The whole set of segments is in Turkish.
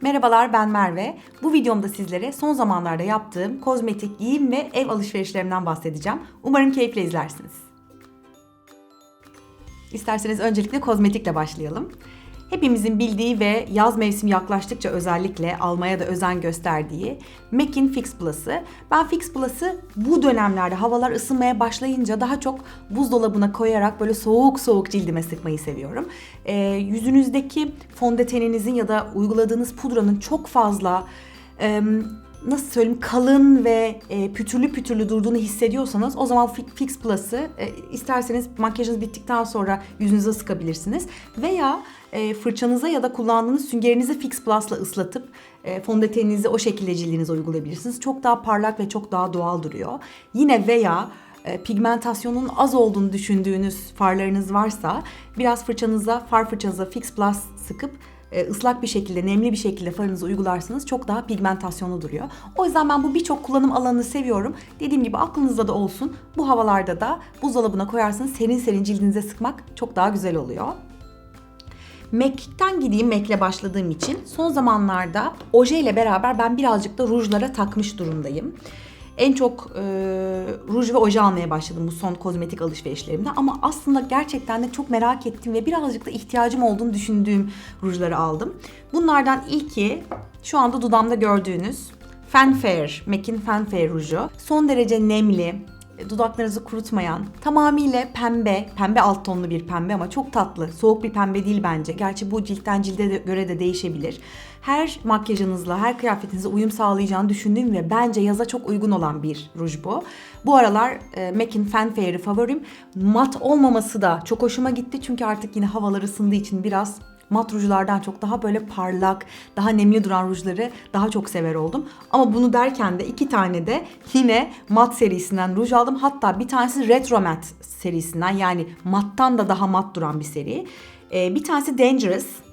Merhabalar ben Merve. Bu videomda sizlere son zamanlarda yaptığım kozmetik, giyim ve ev alışverişlerimden bahsedeceğim. Umarım keyifle izlersiniz. İsterseniz öncelikle kozmetikle başlayalım. Hepimizin bildiği ve yaz mevsimi yaklaştıkça özellikle almaya da özen gösterdiği MAC'in Fix Plus'ı. Ben Fix Plus'ı bu dönemlerde havalar ısınmaya başlayınca daha çok buzdolabına koyarak böyle soğuk soğuk cildime sıkmayı seviyorum. Ee, yüzünüzdeki fondöteninizin ya da uyguladığınız pudranın çok fazla e, nasıl söyleyeyim kalın ve e, pütürlü pütürlü durduğunu hissediyorsanız o zaman Fi- Fix Plus'ı e, isterseniz makyajınız bittikten sonra yüzünüze sıkabilirsiniz. Veya e, fırçanıza ya da kullandığınız süngerinizi Fix Plus'la ıslatıp e, fondöteninizi o şekilde cildinize uygulayabilirsiniz. Çok daha parlak ve çok daha doğal duruyor. Yine veya e, pigmentasyonun az olduğunu düşündüğünüz farlarınız varsa biraz fırçanıza, far fırçanıza Fix Plus sıkıp ıslak bir şekilde, nemli bir şekilde farınızı uygularsanız çok daha pigmentasyonlu duruyor. O yüzden ben bu birçok kullanım alanını seviyorum. Dediğim gibi aklınızda da olsun. Bu havalarda da buzdolabına koyarsanız serin serin cildinize sıkmak çok daha güzel oluyor. MAC'ten gideyim MAC'le başladığım için son zamanlarda oje ile beraber ben birazcık da rujlara takmış durumdayım. En çok e, ruj ve oje almaya başladım bu son kozmetik alışverişlerimde ama aslında gerçekten de çok merak ettiğim ve birazcık da ihtiyacım olduğunu düşündüğüm rujları aldım. Bunlardan ilki şu anda dudamda gördüğünüz Fanfare, MAC'in Fanfare ruju. Son derece nemli, dudaklarınızı kurutmayan, tamamıyla pembe, pembe alt tonlu bir pembe ama çok tatlı. Soğuk bir pembe değil bence. Gerçi bu ciltten cilde de- göre de değişebilir. Her makyajınızla, her kıyafetinize uyum sağlayacağını düşündüğüm ve bence yaza çok uygun olan bir ruj bu. Bu aralar e, MAC'in Fanfare'i favorim. Mat olmaması da çok hoşuma gitti çünkü artık yine havalar ısındığı için biraz mat rujlardan çok daha böyle parlak, daha nemli duran rujları daha çok sever oldum. Ama bunu derken de iki tane de yine mat serisinden ruj aldım. Hatta bir tanesi retro mat serisinden yani mattan da daha mat duran bir seri. Ee, bir tanesi Dangerous.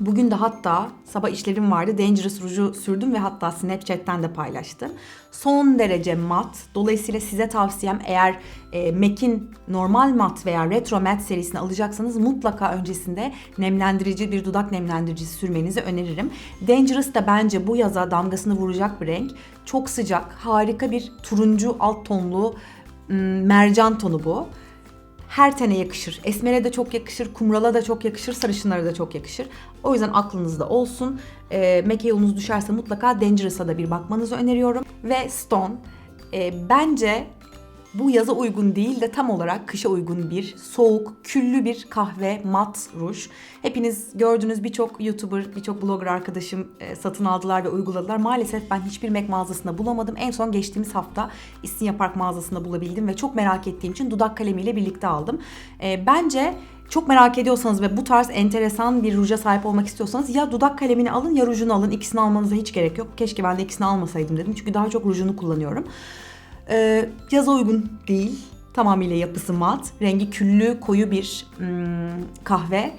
Bugün de hatta sabah işlerim vardı. Dangerous ruju sürdüm ve hatta Snapchat'ten de paylaştım. Son derece mat. Dolayısıyla size tavsiyem eğer e, MAC'in normal mat veya retro mat serisini alacaksanız mutlaka öncesinde nemlendirici bir dudak nemlendiricisi sürmenizi öneririm. Dangerous da bence bu yaza damgasını vuracak bir renk. Çok sıcak, harika bir turuncu alt tonlu mercan tonu bu her tene yakışır. Esmere de çok yakışır, kumrala da çok yakışır, sarışınlara da çok yakışır. O yüzden aklınızda olsun. E, MAC'e yolunuz düşerse mutlaka Dangerous'a da bir bakmanızı öneriyorum. Ve Stone. e, bence bu yaza uygun değil de tam olarak kışa uygun bir soğuk, küllü bir kahve mat ruj. Hepiniz gördüğünüz birçok YouTuber, birçok blogger arkadaşım e, satın aldılar ve uyguladılar. Maalesef ben hiçbir MAC mağazasında bulamadım. En son geçtiğimiz hafta İstinye Park mağazasında bulabildim ve çok merak ettiğim için dudak kalemiyle birlikte aldım. E, bence çok merak ediyorsanız ve bu tarz enteresan bir ruja sahip olmak istiyorsanız ya dudak kalemini alın ya rujunu alın. İkisini almanıza hiç gerek yok. Keşke ben de ikisini almasaydım dedim. Çünkü daha çok rujunu kullanıyorum. Ee, yaza uygun değil. Tamamıyla yapısı mat. Rengi küllü, koyu bir hmm, kahve.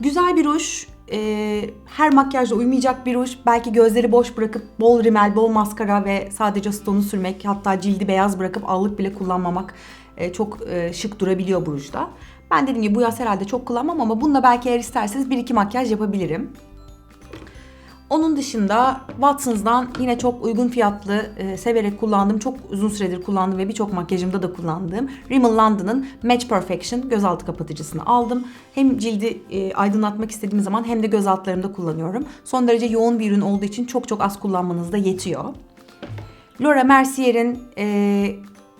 Güzel bir ruj. Ee, her makyajla uymayacak bir ruj. Belki gözleri boş bırakıp bol rimel, bol maskara ve sadece stonu sürmek hatta cildi beyaz bırakıp allık bile kullanmamak e, çok e, şık durabiliyor bu rujda. Ben dediğim gibi bu yaz herhalde çok kullanmam ama bununla belki eğer isterseniz bir iki makyaj yapabilirim. Onun dışında Watsons'dan yine çok uygun fiyatlı, e, severek kullandığım, çok uzun süredir kullandığım ve birçok makyajımda da kullandığım Rimmel London'ın Match Perfection gözaltı kapatıcısını aldım. Hem cildi e, aydınlatmak istediğim zaman hem de göz altlarımda kullanıyorum. Son derece yoğun bir ürün olduğu için çok çok az kullanmanız da yetiyor. Laura Mercier'in e,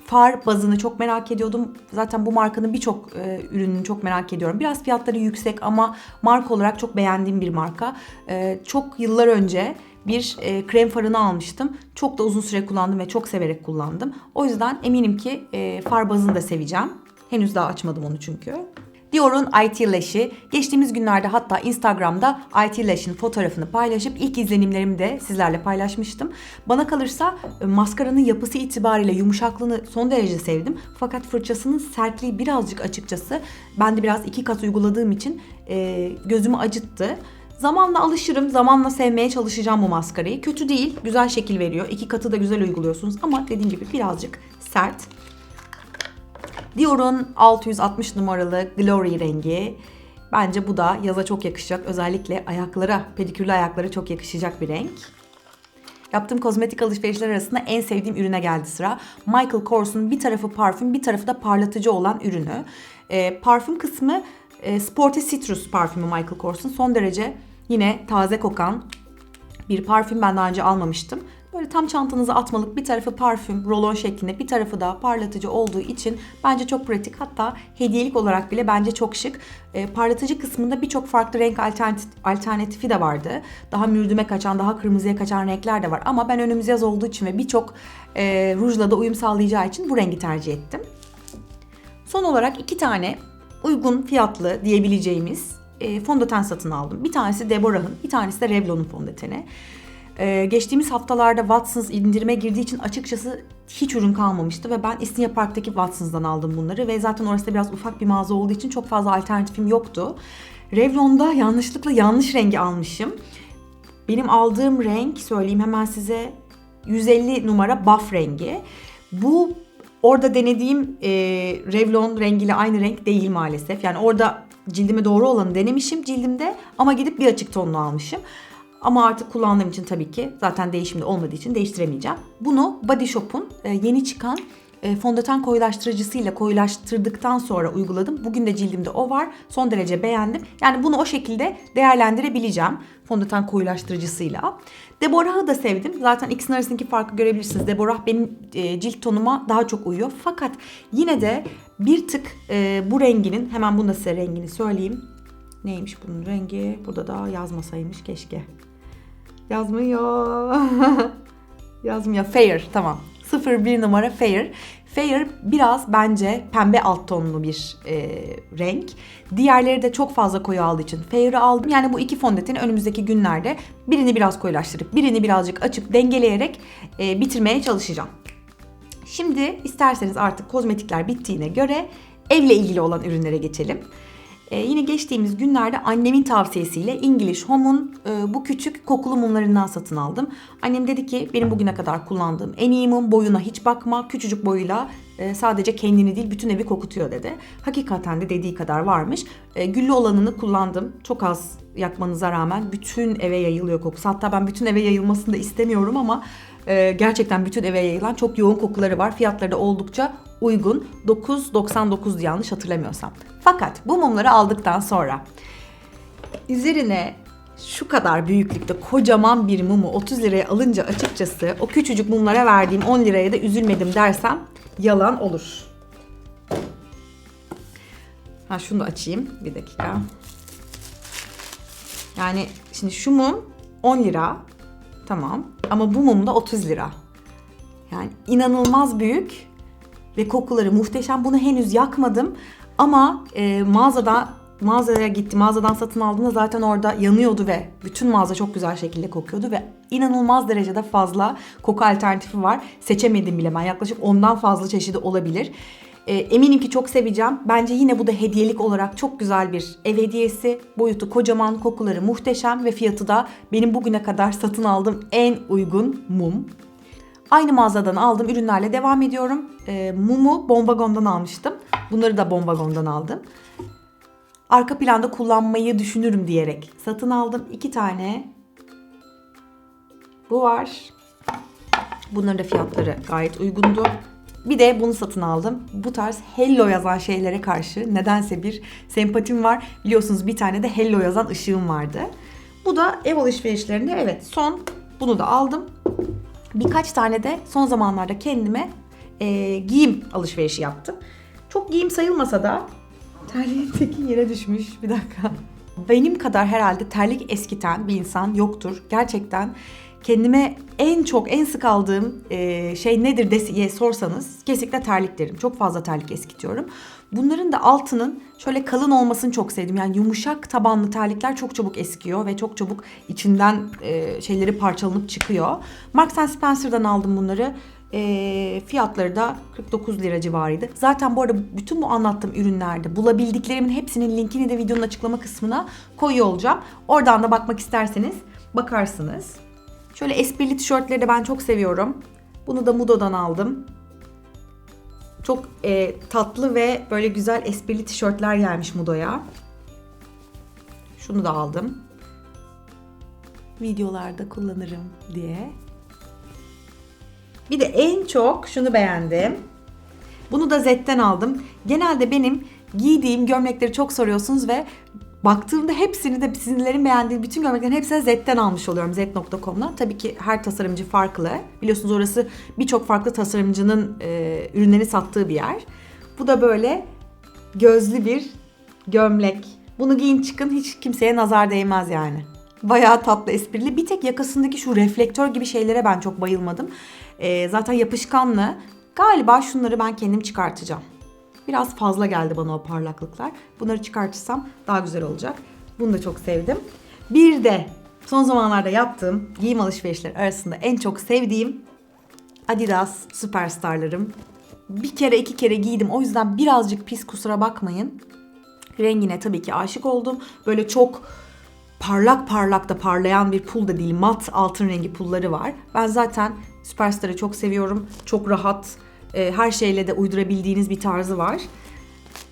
far bazını çok merak ediyordum. Zaten bu markanın birçok e, ürününü çok merak ediyorum. Biraz fiyatları yüksek ama marka olarak çok beğendiğim bir marka. E, çok yıllar önce bir e, krem farını almıştım. Çok da uzun süre kullandım ve çok severek kullandım. O yüzden eminim ki e, far bazını da seveceğim. Henüz daha açmadım onu çünkü. Dior'un IT Lash'i. Geçtiğimiz günlerde hatta Instagram'da IT Lash'in fotoğrafını paylaşıp ilk izlenimlerimi de sizlerle paylaşmıştım. Bana kalırsa e, maskaranın yapısı itibariyle yumuşaklığını son derece sevdim. Fakat fırçasının sertliği birazcık açıkçası ben de biraz iki kat uyguladığım için e, gözümü acıttı. Zamanla alışırım, zamanla sevmeye çalışacağım bu maskarayı. Kötü değil, güzel şekil veriyor. İki katı da güzel uyguluyorsunuz ama dediğim gibi birazcık sert. Dior'un 660 numaralı Glory rengi. Bence bu da yaza çok yakışacak. Özellikle ayaklara, pedikürlü ayaklara çok yakışacak bir renk. Yaptığım kozmetik alışverişler arasında en sevdiğim ürüne geldi sıra. Michael Kors'un bir tarafı parfüm, bir tarafı da parlatıcı olan ürünü. Ee, parfüm kısmı e, Sporty Citrus parfümü Michael Kors'un. Son derece yine taze kokan bir parfüm ben daha önce almamıştım. Böyle tam çantanıza atmalık bir tarafı parfüm, rolon şeklinde bir tarafı da parlatıcı olduğu için bence çok pratik. Hatta hediyelik olarak bile bence çok şık. E, parlatıcı kısmında birçok farklı renk alternatif, alternatifi de vardı. Daha mürdüme kaçan, daha kırmızıya kaçan renkler de var. Ama ben önümüz yaz olduğu için ve birçok e, rujla da uyum sağlayacağı için bu rengi tercih ettim. Son olarak iki tane uygun fiyatlı diyebileceğimiz e, fondöten satın aldım. Bir tanesi Deborah'ın, bir tanesi de Revlon'un fondöteni. Ee, geçtiğimiz haftalarda Watsons indirime girdiği için açıkçası hiç ürün kalmamıştı ve ben İstinye Park'taki Watsons'dan aldım bunları ve zaten orası da biraz ufak bir mağaza olduğu için çok fazla alternatifim yoktu. Revlon'da yanlışlıkla yanlış rengi almışım. Benim aldığım renk söyleyeyim hemen size 150 numara buff rengi. Bu orada denediğim e, Revlon rengiyle aynı renk değil maalesef. Yani orada cildime doğru olanı denemişim cildimde ama gidip bir açık tonlu almışım. Ama artık kullandığım için tabii ki zaten değişimde olmadığı için değiştiremeyeceğim. Bunu Body Shop'un e, yeni çıkan e, fondöten koyulaştırıcısıyla koyulaştırdıktan sonra uyguladım. Bugün de cildimde o var. Son derece beğendim. Yani bunu o şekilde değerlendirebileceğim fondöten koyulaştırıcısıyla. Deborah'ı da sevdim. Zaten ikisinin arasındaki farkı görebilirsiniz. Deborah benim e, cilt tonuma daha çok uyuyor. Fakat yine de bir tık bu renginin hemen bunu da size rengini söyleyeyim. Neymiş bunun rengi? Burada da yazmasaymış keşke. Yazmıyor. Yazmıyor. Fair tamam. 01 numara Fair. Fair biraz bence pembe alt tonlu bir e, renk. Diğerleri de çok fazla koyu aldığı için Fair'ı aldım. Yani bu iki fondöteni önümüzdeki günlerde birini biraz koyulaştırıp birini birazcık açıp dengeleyerek e, bitirmeye çalışacağım. Şimdi isterseniz artık kozmetikler bittiğine göre evle ilgili olan ürünlere geçelim. Ee, yine geçtiğimiz günlerde annemin tavsiyesiyle English Home'un e, bu küçük kokulu mumlarından satın aldım. Annem dedi ki benim bugüne kadar kullandığım en iyi mum boyuna hiç bakma. Küçücük boyuyla e, sadece kendini değil bütün evi kokutuyor dedi. Hakikaten de dediği kadar varmış. E, güllü olanını kullandım. Çok az yakmanıza rağmen bütün eve yayılıyor kokusu. Hatta ben bütün eve yayılmasını da istemiyorum ama e, gerçekten bütün eve yayılan çok yoğun kokuları var. Fiyatları da oldukça uygun. 9.99 yanlış hatırlamıyorsam. Fakat bu mumları aldıktan sonra üzerine şu kadar büyüklükte kocaman bir mumu 30 liraya alınca açıkçası o küçücük mumlara verdiğim 10 liraya da üzülmedim dersem yalan olur. Ha şunu da açayım bir dakika. Yani şimdi şu mum 10 lira. Tamam. Ama bu mum da 30 lira. Yani inanılmaz büyük ve kokuları muhteşem. Bunu henüz yakmadım ama e, mağazada mağazaya gitti. Mağazadan satın aldığımda zaten orada yanıyordu ve bütün mağaza çok güzel şekilde kokuyordu ve inanılmaz derecede fazla koku alternatifi var. Seçemedim bile ben. Yaklaşık ondan fazla çeşidi olabilir. E, eminim ki çok seveceğim. Bence yine bu da hediyelik olarak çok güzel bir ev hediyesi. Boyutu kocaman, kokuları muhteşem ve fiyatı da benim bugüne kadar satın aldığım en uygun mum. Aynı mağazadan aldığım ürünlerle devam ediyorum. E, mumu Bombagon'dan almıştım. Bunları da Bombagon'dan aldım. Arka planda kullanmayı düşünürüm diyerek satın aldım. iki tane. Bu var. Bunların da fiyatları gayet uygundu. Bir de bunu satın aldım. Bu tarz Hello yazan şeylere karşı nedense bir sempatim var. Biliyorsunuz bir tane de Hello yazan ışığım vardı. Bu da ev alışverişlerinde evet son bunu da aldım. Birkaç tane de son zamanlarda kendime e, giyim alışverişi yaptım. Çok giyim sayılmasa da terliğin teki yere düşmüş. Bir dakika. Benim kadar herhalde terlik eskiten bir insan yoktur. Gerçekten kendime en çok en sık aldığım e, şey nedir diye sorsanız kesinlikle terlik derim. Çok fazla terlik eskitiyorum. Bunların da altının şöyle kalın olmasını çok sevdim. Yani yumuşak tabanlı terlikler çok çabuk eskiyor ve çok çabuk içinden e, şeyleri parçalanıp çıkıyor. Marks Spencer'dan aldım bunları. E, fiyatları da 49 lira civarıydı. Zaten bu arada bütün bu anlattığım ürünlerde bulabildiklerimin hepsinin linkini de videonun açıklama kısmına koyuyor olacağım. Oradan da bakmak isterseniz bakarsınız. Şöyle esprili tişörtleri de ben çok seviyorum. Bunu da Mudo'dan aldım. Çok e, tatlı ve böyle güzel esprili tişörtler gelmiş Mudo'ya. Şunu da aldım. Videolarda kullanırım diye. Bir de en çok şunu beğendim. Bunu da Z'den aldım. Genelde benim giydiğim gömlekleri çok soruyorsunuz ve baktığımda hepsini de sizlerin beğendiği bütün gömleklerin hepsini Z'den almış oluyorum Z.com'dan. Tabii ki her tasarımcı farklı. Biliyorsunuz orası birçok farklı tasarımcının e, ürünlerini sattığı bir yer. Bu da böyle gözlü bir gömlek. Bunu giyin çıkın hiç kimseye nazar değmez yani. Bayağı tatlı esprili. Bir tek yakasındaki şu reflektör gibi şeylere ben çok bayılmadım. Ee, zaten yapışkanlı. Galiba şunları ben kendim çıkartacağım. Biraz fazla geldi bana o parlaklıklar. Bunları çıkartırsam daha güzel olacak. Bunu da çok sevdim. Bir de son zamanlarda yaptığım giyim alışverişleri arasında en çok sevdiğim Adidas Superstar'larım. Bir kere iki kere giydim. O yüzden birazcık pis kusura bakmayın. Rengine tabii ki aşık oldum. Böyle çok parlak parlak da parlayan bir pul da değil. Mat altın rengi pulları var. Ben zaten Superstar'ı çok seviyorum. Çok rahat. E, her şeyle de uydurabildiğiniz bir tarzı var.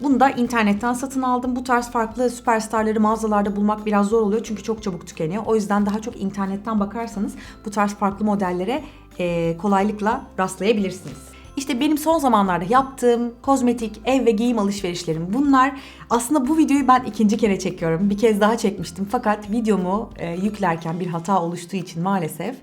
Bunu da internetten satın aldım. Bu tarz farklı süperstarları mağazalarda bulmak biraz zor oluyor çünkü çok çabuk tükeniyor. O yüzden daha çok internetten bakarsanız bu tarz farklı modellere e, kolaylıkla rastlayabilirsiniz. İşte benim son zamanlarda yaptığım kozmetik, ev ve giyim alışverişlerim bunlar. Aslında bu videoyu ben ikinci kere çekiyorum. Bir kez daha çekmiştim fakat videomu e, yüklerken bir hata oluştuğu için maalesef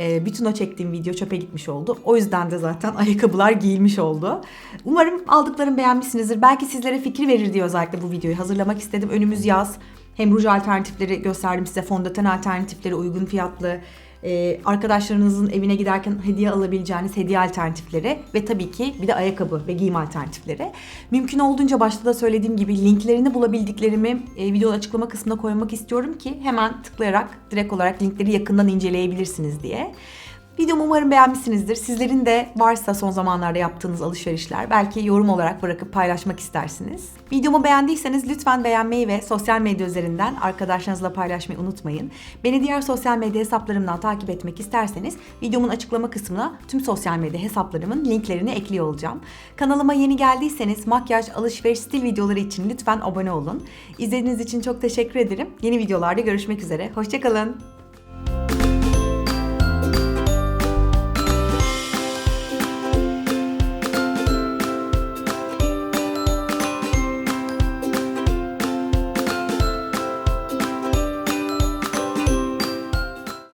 e, bütün o çektiğim video çöpe gitmiş oldu. O yüzden de zaten ayakkabılar giyilmiş oldu. Umarım aldıklarımı beğenmişsinizdir. Belki sizlere fikir verir diye özellikle bu videoyu hazırlamak istedim. Önümüz yaz. Hem ruj alternatifleri gösterdim size. Fondöten alternatifleri uygun fiyatlı. E, arkadaşlarınızın evine giderken hediye alabileceğiniz hediye alternatifleri ve tabii ki bir de ayakkabı ve giyim alternatifleri. Mümkün olduğunca başta da söylediğim gibi linklerini bulabildiklerimi e, videonun açıklama kısmına koymak istiyorum ki hemen tıklayarak direkt olarak linkleri yakından inceleyebilirsiniz diye. Videomu umarım beğenmişsinizdir. Sizlerin de varsa son zamanlarda yaptığınız alışverişler belki yorum olarak bırakıp paylaşmak istersiniz. Videomu beğendiyseniz lütfen beğenmeyi ve sosyal medya üzerinden arkadaşlarınızla paylaşmayı unutmayın. Beni diğer sosyal medya hesaplarımdan takip etmek isterseniz videomun açıklama kısmına tüm sosyal medya hesaplarımın linklerini ekliyor olacağım. Kanalıma yeni geldiyseniz makyaj, alışveriş, stil videoları için lütfen abone olun. İzlediğiniz için çok teşekkür ederim. Yeni videolarda görüşmek üzere. Hoşçakalın.